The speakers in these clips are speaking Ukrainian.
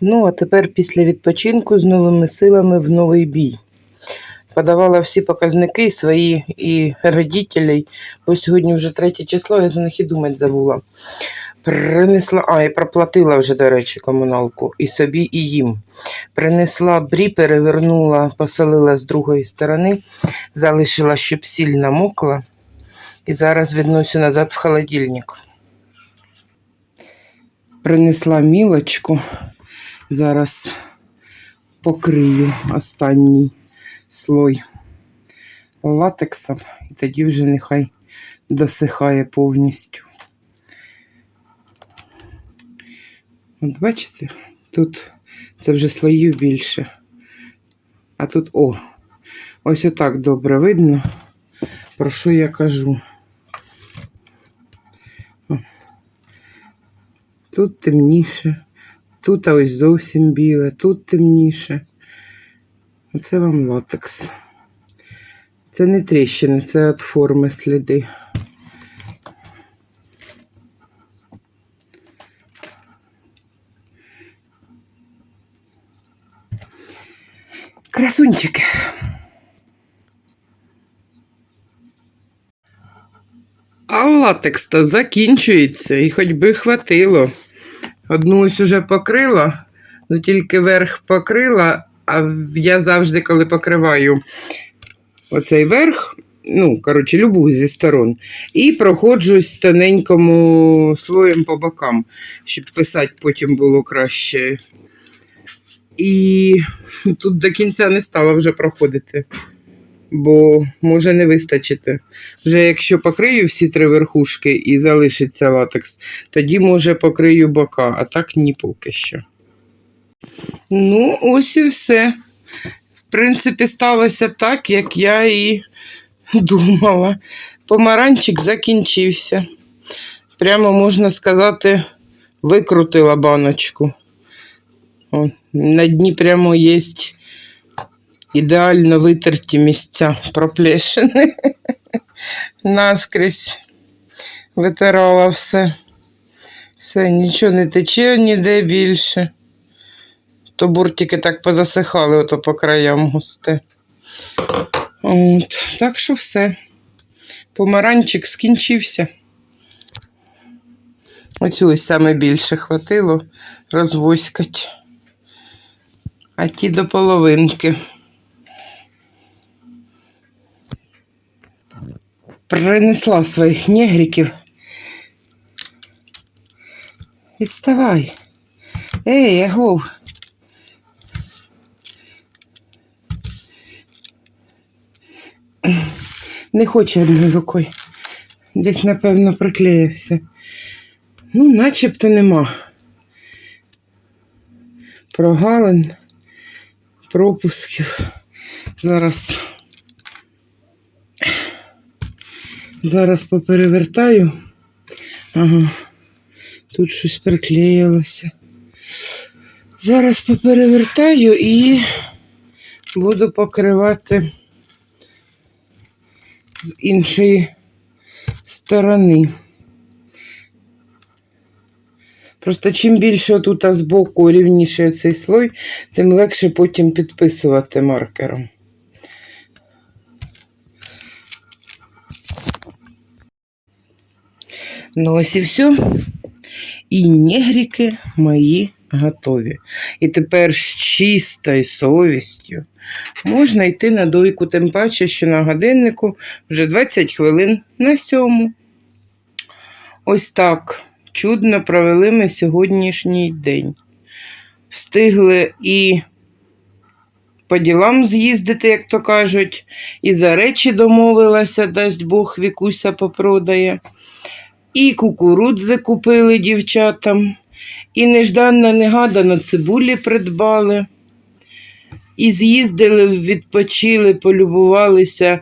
Ну, а тепер після відпочинку з новими силами в новий бій. Подавала всі показники свої і родителей, бо сьогодні вже третє число, я за них і думати забула. Принесла, а, і проплатила вже, до речі, комуналку і собі, і їм. Принесла брі, перевернула, поселила з другої сторони, залишила, щоб сіль намокла. І зараз відносю назад в холодильник. Принесла мілочку. Зараз покрию останній слой латексом, і тоді вже нехай досихає повністю. От бачите, тут це вже слоїв більше. А тут о, ось отак добре видно, про що я кажу. Тут темніше. Тут ось зовсім біле, тут темніше. Оце вам латекс. Це не тріщини, це від форми сліди. Красунчики. А латекс-то закінчується і хоч би хватило. Одну ось уже покрила, ну тільки верх покрила, а я завжди, коли покриваю оцей верх, ну, коротше, любу зі сторон, і проходжусь тоненькому слоєм по бокам, щоб писати потім було краще. І тут до кінця не стала вже проходити, бо може не вистачити. Вже якщо покрию всі три верхушки і залишиться латекс, тоді, може, покрию бока, а так ні поки що. Ну, ось і все. В принципі, сталося так, як я і думала. Помаранчик закінчився. Прямо, можна сказати, викрутила баночку. На дні прямо є ідеально витерті місця проплешини. Наскрізь витирала все. Все, нічого не тече ніде більше. То буртики так позасихали, ото по краям густе. От, так що все. Помаранчик скінчився. Оцю ось саме більше хватило розвоськать. А ті до половинки. Принесла своїх негриків. Відставай. Ей, агов. Не хоче одною рукою. Десь, напевно, приклеївся. Ну, начебто нема. Прогалин, пропусків. Зараз. Зараз поперевертаю. Ага, тут щось приклеїлося. Зараз поперевертаю і буду покривати з іншої сторони. Просто чим більше тут збоку рівніше цей слой, тим легше потім підписувати маркером. Ну ось і все. І негрики мої готові. І тепер з чистою совістю можна йти на дойку, тим паче, що на годиннику вже 20 хвилин на сьому. Ось так чудно провели ми сьогоднішній день. Встигли і по ділам з'їздити, як то кажуть, і за речі домовилася, дасть Бог вікуся попродає. І кукурудзи купили дівчатам, і нежданно негадано цибулі придбали. І з'їздили, відпочили, полюбувалися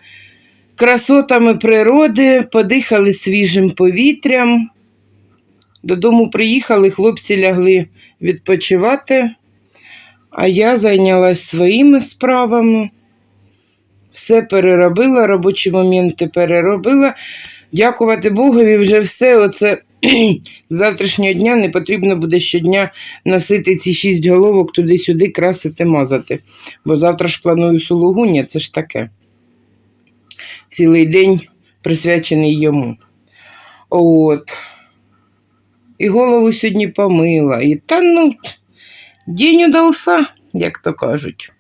красотами природи, подихали свіжим повітрям. Додому приїхали, хлопці лягли відпочивати. А я зайнялась своїми справами. Все переробила, робочі моменти переробила. Дякувати Богові, вже все оце з завтрашнього дня не потрібно буде щодня носити ці шість головок туди-сюди, красити, мазати. Бо завтра ж планую сулугуня, це ж таке. Цілий день присвячений йому. От. І голову сьогодні помила. І та ну, день удався, як то кажуть.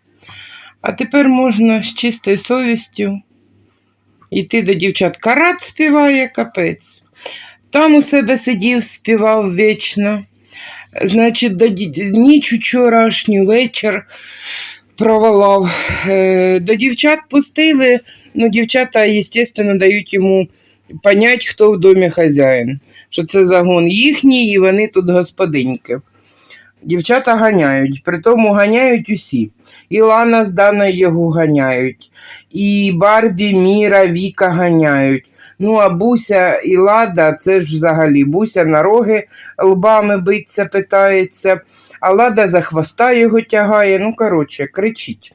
А тепер можна з чистою совістю йти до дівчат. Карат співає капець. Там у себе сидів, співав вічно. Значить, до ніч вчорашню вечір провалав. Е, До дівчат пустили, ну, дівчата, звісно, дають йому понять, хто в домі хазяїн. Що це загон їхній, і вони тут господиньки. Дівчата ганяють, при тому ганяють усі. І Лана з Даною його ганяють, і Барбі, Міра, Віка ганяють. Ну, а Буся і Лада, це ж взагалі Буся на роги лбами биться, питається, а Лада за хвоста його тягає. Ну, коротше, кричить.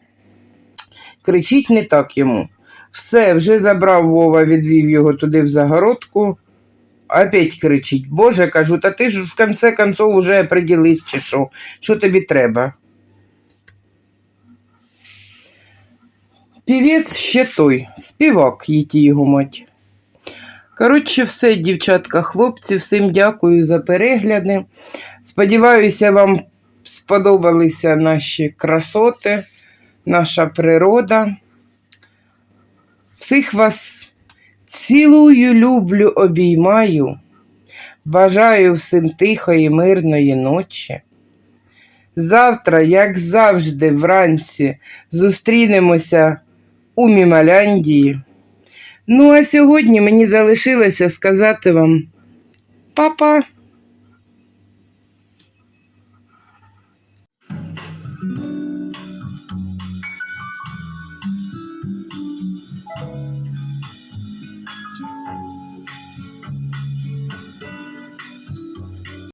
Кричить не так йому. Все, вже забрав Вова, відвів його туди в загородку. Опять кричить. Боже, кажу, та ти ж в конце концов уже определись, чи що, що тобі треба. Півець ще той, співак, їті його мать. Коротше, все, дівчатка, хлопці, всім дякую за перегляди. Сподіваюся, вам сподобалися наші красоти, наша природа. Всіх вас цілую, люблю, обіймаю. Бажаю всім тихої, мирної ночі. Завтра, як завжди, вранці зустрінемося у Мімаляндії. Ну, а сьогодні мені залишилося сказати вам па-па.